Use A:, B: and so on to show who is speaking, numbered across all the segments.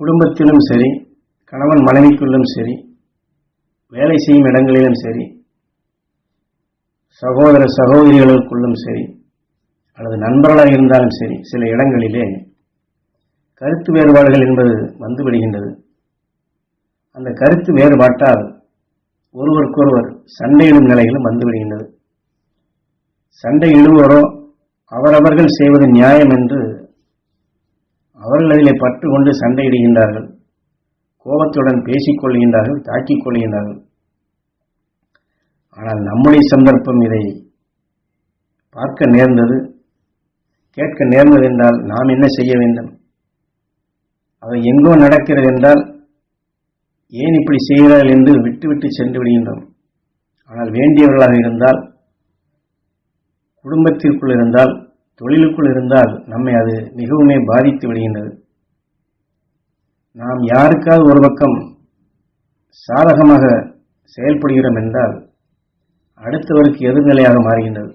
A: குடும்பத்திலும் சரி கணவன் மனைவிக்குள்ளும் சரி வேலை செய்யும் இடங்களிலும் சரி சகோதர சகோதரிகளுக்குள்ளும் சரி அல்லது நண்பர்களாக இருந்தாலும் சரி சில இடங்களிலே கருத்து வேறுபாடுகள் என்பது வந்துவிடுகின்றது. அந்த கருத்து வேறுபாட்டால் ஒருவருக்கொருவர் சண்டையிடும் நிலைகளும் வந்துவிடுகின்றது. சண்டை இடுவோரோ அவரவர்கள் செய்வது நியாயம் என்று அவர்கள் அதிலே பற்று கொண்டு சண்டையிடுகின்றார்கள். கோபத்துடன் பேசிக் கொள்கின்றார்கள் தாக்கிக் கொள்கின்றார்கள் ஆனால் நம்முடைய சந்தர்ப்பம் இதை பார்க்க நேர்ந்தது. கேட்க நேர்ந்தது என்றால் நாம் என்ன செய்ய வேண்டும்? அவை எங்கோ நடக்கிறது என்றால் ஏன் இப்படி செய்கிறார்கள் என்று விட்டுவிட்டு சென்று விடுகின்றோம் ஆனால் வேண்டியவர்களாக இருந்தால் குடும்பத்திற்குள் இருந்தால் தொழிலுக்குள் இருந்தால் நம்மை அது மிகவுமே பாதித்து விடுகின்றது. நாம் யாருக்காவது ஒரு பக்கம் சாதகமாக செயல்படுகிறோம் என்றால் அடுத்தவருக்கு எதிர்நிலையாக மாறுகின்றது.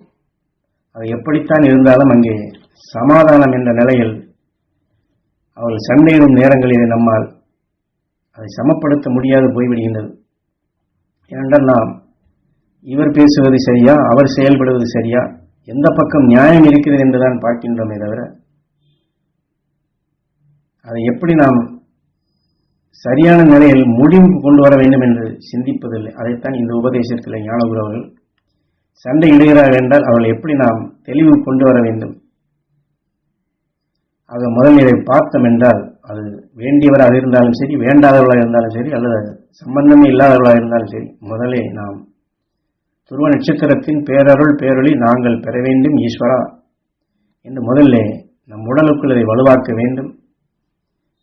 A: அது எப்படித்தான் இருந்தாலும் அங்கே சமாதானம் என்ற நிலையில் அவர்கள் சண்டையிடும் நேரங்களில் நம்மால் அதை சமப்படுத்த முடியாது போய்விடுகின்றது. ஏனென்றால் நாம் இவர் பேசுவது சரியா அவர் செயல்படுவது சரியா எந்த பக்கம் நியாயம் இருக்கிறது என்றுதான் பார்க்கின்றோமே தவிர அதை எப்படி நாம் சரியான நிலையில் முடிவுக்கு கொண்டு வர வேண்டும் என்று சிந்திப்பதில்லை. அதைத்தான் இந்த உபதேசத்தில் ஞானகுரு அவர்கள் சண்டை இடுகிறார்கள் என்றால் அவர்கள் எப்படி நாம் தெளிவு கொண்டு வர வேண்டும்? ஆக முதல் இதை பார்த்தோம் என்றால் அது வேண்டியவராக இருந்தாலும் சரி வேண்டாதவர்களாக இருந்தாலும் சரி அல்லது சம்பந்தமே இல்லாதவர்களாக இருந்தாலும் சரி முதலே நாம் துருவ நட்சத்திரத்தின் பேரருள் பேரொளி நாங்கள் பெற வேண்டும் ஈஸ்வரா. என்று முதல்ல நம் உடலுக்குள் அதை வலுவாக்க வேண்டும்.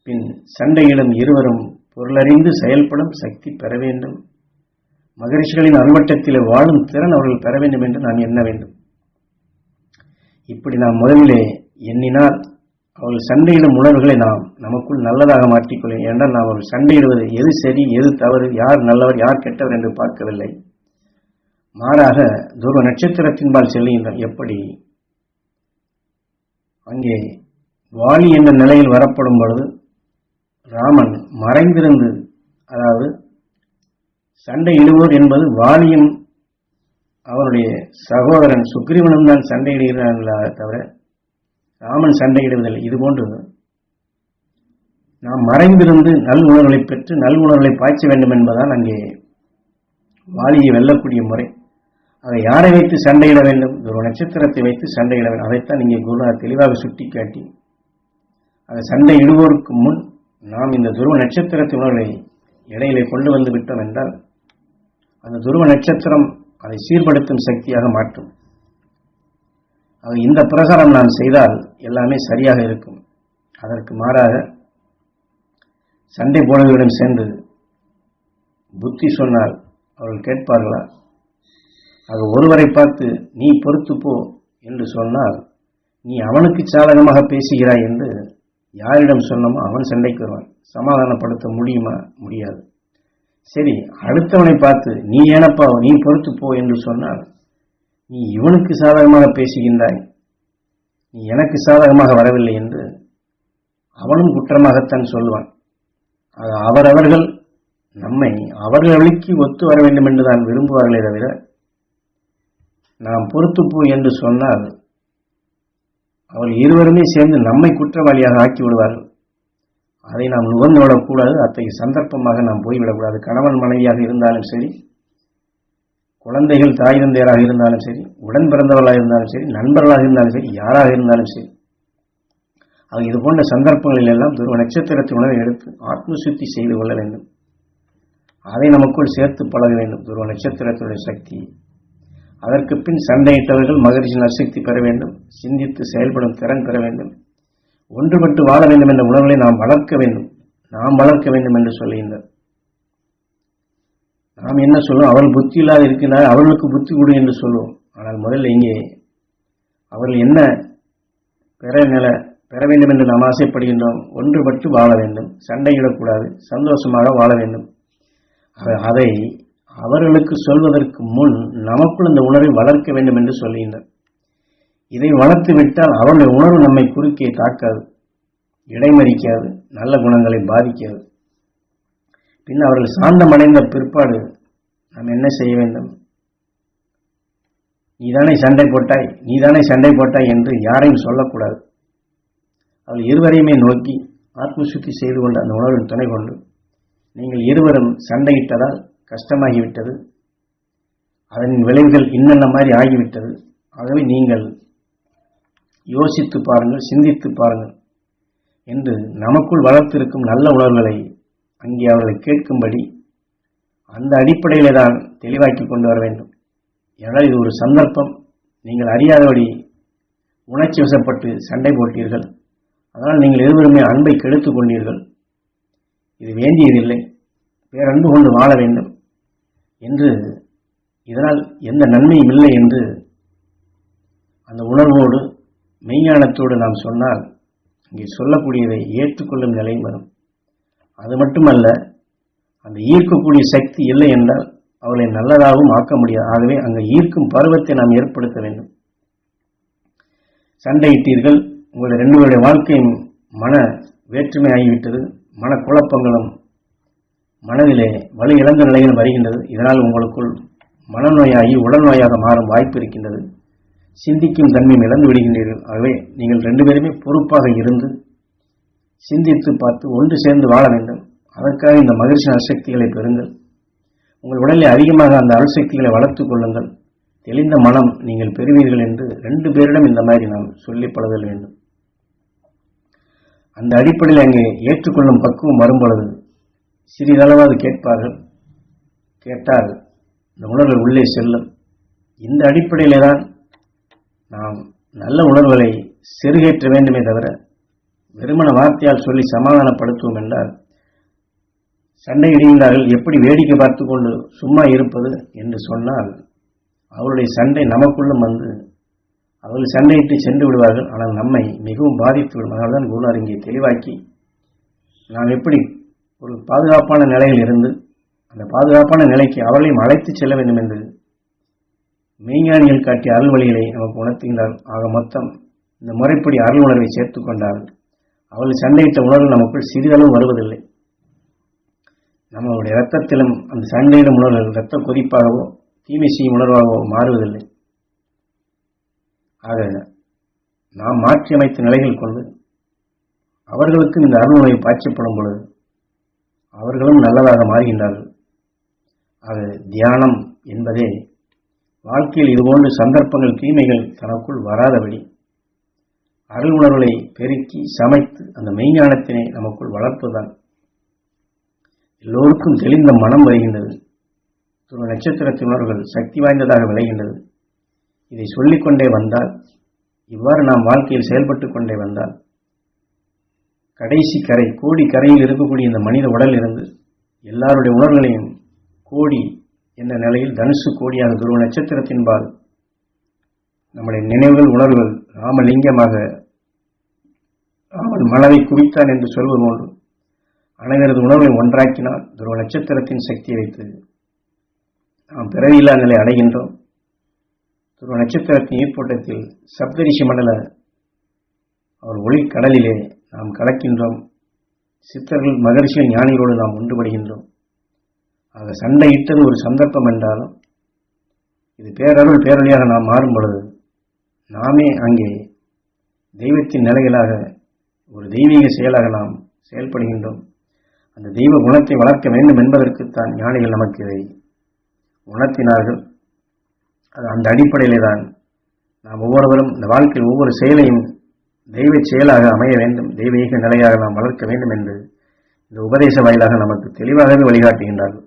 A: பின் சண்டையிடும் இருவரும் பொருளறிந்து செயல்படும் சக்தி பெற வேண்டும். மகரிஷிகளின் அல்வட்டத்தில் வாழும் திறன் அவர்கள் பெற வேண்டும் என்று நாம் எண்ண வேண்டும். இப்படி நாம் முதலிலே எண்ணினால் அவர்கள் சண்டையிடும் உணர்வுகளை நாம் நமக்குள் நல்லதாக மாற்றிக்கொள்ளும். ஏனென்றால் நாம் அவர்கள் சண்டையிடுவது எது சரி எது தவறு யார் நல்லவர் யார் கெட்டவர் என்று பார்க்கவில்லை. மாறாக துருவ நட்சத்திரத்தின்பால் செல்லுகின்றோம் எப்படி? அங்கே வாலி என்ற நிலையில் வரப்படும் பொழுது ராமன் மறைந்திருந்து அதாவது சண்டையிடுவோர் என்பது வாலியும் அவருடைய சகோதரன் சுக்ரீவனும் தான் சண்டையிடுகிறார்களா தவிர ராமன் சண்டையிடுவதில்லை இதுபோன்று நாம் மறைந்திருந்து நல் உணர்வுகளை பெற்று நல் உணர்வுகளை பாய்ச்ச வேண்டும் என்பதால் அங்கே வாலியை வெல்லக்கூடிய முறை அதை யாரை வைத்து சண்டையிட வேண்டும்? ஒரு நட்சத்திரத்தை வைத்து சண்டையிட வேண்டும். அதைத்தான் இங்கே குருநாத் தெளிவாக சுட்டிக்காட்டி அதை சண்டை இடுவோருக்கு முன் நாம் இந்த துருவ நட்சத்திரத்தின் உணர்வை இடையிலே கொண்டு வந்து விட்டோம் என்றால் அந்த துருவ நட்சத்திரம் அதை சீர்படுத்தும் சக்தியாக மாற்றும். அது இந்த பிரகாரம் நாம் செய்தால் எல்லாமே சரியாக இருக்கும். அதற்கு மாறாக சண்டை போனவர்களிடம் சேர்ந்து புத்தி சொன்னால் அவர்கள் கேட்பார்களா? அது ஒருவரை பார்த்து நீ பொறுத்து போ என்று சொன்னால் நீ அவனுக்கு சாதகமாக பேசுகிறாய் என்று யாரிடம் சொன்னமோ அவன் சண்டைக்கு வருவான். சமாதானப்படுத்த முடியுமா? முடியாது. சரி அடுத்தவனை பார்த்து நீ ஏனப்பா நீ பொறுத்து போ என்று சொன்னால் நீ இவனுக்கு சாதகமாக பேசுகின்றாய். நீ எனக்கு சாதகமாக வரவில்லை என்று அவனும் குற்றமாகத்தான் சொல்லுவான். அது அவரவர்கள் நம்மை அவர்களுக்கு ஒத்து வர வேண்டும் என்று தான் விரும்புவார்களே தவிர நாம் பொறுத்துப்போ என்று சொன்னால் அவர்கள் இருவருமே சேர்ந்து நம்மை குற்றவாளியாக ஆக்கி விடுவார்கள் அதை நாம் நுகர்ந்து விடக்கூடாது அத்தகைய சந்தர்ப்பமாக நாம் போய்விடக்கூடாது. கணவன் மனைவியாக இருந்தாலும் சரி குழந்தைகள் தாய் தந்தையராக இருந்தாலும் சரி உடன் பிறந்தவர்களாக இருந்தாலும் சரி நண்பர்களாக இருந்தாலும் சரி யாராக இருந்தாலும் சரி. அது இது போன்ற சந்தர்ப்பங்களில் எல்லாம் துருவ நட்சத்திரத்தை உணவை எடுத்து ஆத்மசுத்தி செய்து கொள்ள வேண்டும். அதை நமக்குள் சேர்த்து பழக வேண்டும். துருவ நட்சத்திரத்துடைய சக்தி. அதற்கு பின் சண்டையிட்டவர்கள் மகிழ்ச்சி நற்சக்தி பெற வேண்டும் சிந்தித்து செயல்படும் திறன் பெற வேண்டும். ஒன்றுபட்டு வாழ வேண்டும் என்ற உணர்வுகளை நாம் வளர்க்க வேண்டும். நாம் வளர்க்க வேண்டும் என்று சொல்லுகின்றார். நாம் என்ன சொல்லுவோம் அவர்கள் புத்தி இல்லாத இருக்கிறார் அவர்களுக்கு புத்தி கொடு என்று சொல்லுவோம் ஆனால் முதல்ல இங்கே அவர்கள் என்ன பெற நில பெற வேண்டும் என்று நாம் ஆசைப்படுகின்றோம்? ஒன்றுபட்டு வாழ வேண்டும். சண்டையிடக்கூடாது. சந்தோஷமாக வாழ வேண்டும். அதை அவர்களுக்கு சொல்வதற்கு முன் நமக்குள் இந்த உணர்வை வளர்க்க வேண்டும் என்று சொல்லுகின்றார் இதை வளர்த்து விட்டால் அவருடைய உணர்வு நம்மை குறுக்கே தாக்காது இடைமறிக்காது நல்ல குணங்களை பாதிக்காது. பின் அவர்கள் சாந்தமடைந்த பிற்பாடு நாம் என்ன செய்ய வேண்டும்? நீதானே சண்டை போட்டாய் நீதானே சண்டை போட்டாய் என்று யாரையும் சொல்லக்கூடாது. அவள் இருவரையுமே நோக்கி ஆத்மசுத்தி செய்து கொண்ட அந்த உணர்வின் துணை கொண்டு நீங்கள் இருவரும் சண்டையிட்டதால் கஷ்டமாகிவிட்டது. அதன் விளைவுகள் இன்னென்ன மாதிரி ஆகிவிட்டது? ஆகவே நீங்கள் யோசித்து பாருங்கள் சிந்தித்து பாருங்கள் என்று நமக்குள் வளர்த்திருக்கும் நல்ல உணர்வுகளை அங்கே அவர்களை கேட்கும்படி அந்த அடிப்படையிலே தான் தெளிவாக்கி கொண்டு வர வேண்டும். ஏனால் இது ஒரு சந்தர்ப்பம். நீங்கள் அறியாதபடி உணர்ச்சி வசப்பட்டு சண்டை போட்டீர்கள். அதனால் நீங்கள் இருவருமே அன்பை கெடுத்துக் கொண்டீர்கள். இது வேண்டியதில்லை. பேரன்பு கொண்டு வாழ வேண்டும். என்று இதனால் எந்த நன்மையும் இல்லை என்று அந்த உணர்வோடு மெய்ஞானத்தோடு நாம் சொன்னால் இங்கே சொல்லக்கூடியதை ஏற்றுக்கொள்ளும் நிலை வரும். அது மட்டுமல்ல அந்த ஈர்க்கக்கூடிய சக்தி இல்லை என்றால் அவளை நல்லதாகவும் ஆக்க முடியாது. ஆகவே அங்கே ஈர்க்கும் பருவத்தை நாம் ஏற்படுத்த வேண்டும். சண்டையிட்டீர்கள் உங்களுடைய ரெண்டு பேருடைய வாழ்க்கையும் மன வேற்றுமை ஆகிவிட்டது மன குழப்பங்களும் மனதிலே வலு இழந்த நிலையில் வருகின்றது. இதனால் உங்களுக்குள் மனநோயாகி உடல் நோயாக மாறும் வாய்ப்பு இருக்கின்றது. சிந்திக்கும் தன்மையும் இழந்து விடுகின்றீர்கள். ஆகவே நீங்கள் ரெண்டு பேருமே பொறுப்பாக இருந்து சிந்தித்து பார்த்து ஒன்று சேர்ந்து வாழ வேண்டும். அதற்காக இந்த மகிழ்ச்சி அணுசக்திகளை பெறுங்கள். உங்கள் உடலில் அதிகமாக அந்த அணுசக்திகளை வளர்த்து கொள்ளுங்கள். தெளிந்த மனம் நீங்கள் பெறுவீர்கள் என்று ரெண்டு பேரிடம் இந்த மாதிரி நாம் சொல்லி பழகல் வேண்டும். அந்த அடிப்படையில் அங்கே ஏற்றுக்கொள்ளும் பக்குவம் வரும்பொழுது சிறிதளவாது கேட்பார்கள். கேட்டால் இந்த உணர்வு உள்ளே செல்லும். இந்த அடிப்படையிலே தான் நாம் நல்ல உணர்வுகளை செருகேற்ற வேண்டுமே தவிர வெறுமன வார்த்தையால் சொல்லி சமாதானப்படுத்துவோம் என்றால் சண்டை எப்படி வேடிக்கை பார்த்து கொண்டு சும்மா இருப்பது என்று சொன்னால் அவருடைய சண்டை நமக்குள்ளும் வந்து அவர்கள் சண்டையிட்டு சென்று விடுவார்கள். ஆனால் நம்மை மிகவும் பாதித்து விடும் அதனால்தான் குருநார் இங்கே தெளிவாக்கி நாம் எப்படி ஒரு பாதுகாப்பான நிலையில் இருந்து அந்த பாதுகாப்பான நிலைக்கு அவர்களையும் அழைத்து செல்ல வேண்டும் என்று மெய்ஞானிகள் காட்டிய அருள் வழிகளை நமக்கு உணர்த்துகின்றார். ஆக மொத்தம் இந்த முறைப்படி அருள் உணர்வை சேர்த்துக் கொண்டால் அவர்கள் சண்டையிட்ட உணர்வு நமக்குள் சிறிதளவு வருவதில்லை. நம்மளுடைய ரத்தத்திலும் அந்த சண்டையிடும் உணர்வுகள் இரத்த கொதிப்பாகவோ தீமை செய்யும் உணர்வாகவோ மாறுவதில்லை. ஆக நாம் மாற்றியமைத்த நிலைகள் கொண்டு அவர்களுக்கும் இந்த அருள் உணவை பாய்ச்சப்படும் பொழுது அவர்களும் நல்லதாக மாறுகின்றார்கள். ஆக தியானம் என்பதே வாழ்க்கையில் இதுபோன்று சந்தர்ப்பங்கள் தீமைகள் தனக்குள் வராதபடி அருள் உணர்வுகளை பெருக்கி சமைத்து அந்த மெய்ஞானத்தினை நமக்குள் வளர்ப்பதுதான். எல்லோருக்கும் தெளிந்த மனம் வருகின்றது. துருவ நட்சத்திரத்தின் உணர்வுகள் சக்தி வாய்ந்ததாக விளைகின்றது. இதை சொல்லிக்கொண்டே வந்தால் இவ்வாறு நாம் வாழ்க்கையில் செயல்பட்டுக் கொண்டே வந்தால் கடைசி கரை கோடி கரையில் இருக்கக்கூடிய இந்த மனித உடல் இருந்து எல்லாருடைய உணர்வுகளையும் கோடி என்ற நிலையில் தனுசு கோடியாக துருவ நட்சத்திரத்தின்பால் நம்முடைய நினைவுகள் உணர்வுகள் ராமலிங்கமாக ராமன் மனதை குவித்தான் என்று சொல்வது போன்று அனைவரது உணர்வை ஒன்றாக்கினால் துருவ நட்சத்திரத்தின் சக்தியை வைத்து நாம் பிறவியில்லா நிலை அடைகின்றோம். துருவ நட்சத்திரத்தின் ஈர்ப்போட்டத்தில் சப்தரிஷி மண்டல அவர் ஒளி கடலிலே நாம் கலக்கின்றோம். சித்தர்கள் மகர்ஷிகள் ஞானிகளோடு நாம் ஒன்றுபடுகின்றோம். ஆக சண்டையிட்டது ஒரு சந்தர்ப்பம் என்றாலும் இது பேரருள் பேரொழியாக நாம் மாறும் பொழுது நாமே அங்கே தெய்வத்தின் நிலைகளாக ஒரு தெய்வீக செயலாக நாம் செயல்படுகின்றோம். அந்த தெய்வ குணத்தை வளர்க்க வேண்டும் என்பதற்குத்தான் ஞானிகள் நமக்கு இதை உணர்த்தினார்கள். அது அந்த அடிப்படையிலே தான் நாம் ஒவ்வொருவரும் இந்த வாழ்க்கையில் ஒவ்வொரு செயலையும் தெய்வ செயலாக அமைய வேண்டும் தெய்வீக நிலையாக நாம் வளர்க்க வேண்டும் என்று இந்த உபதேச வாயிலாக நமக்கு தெளிவாகவே வழிகாட்டுகின்றார்கள்.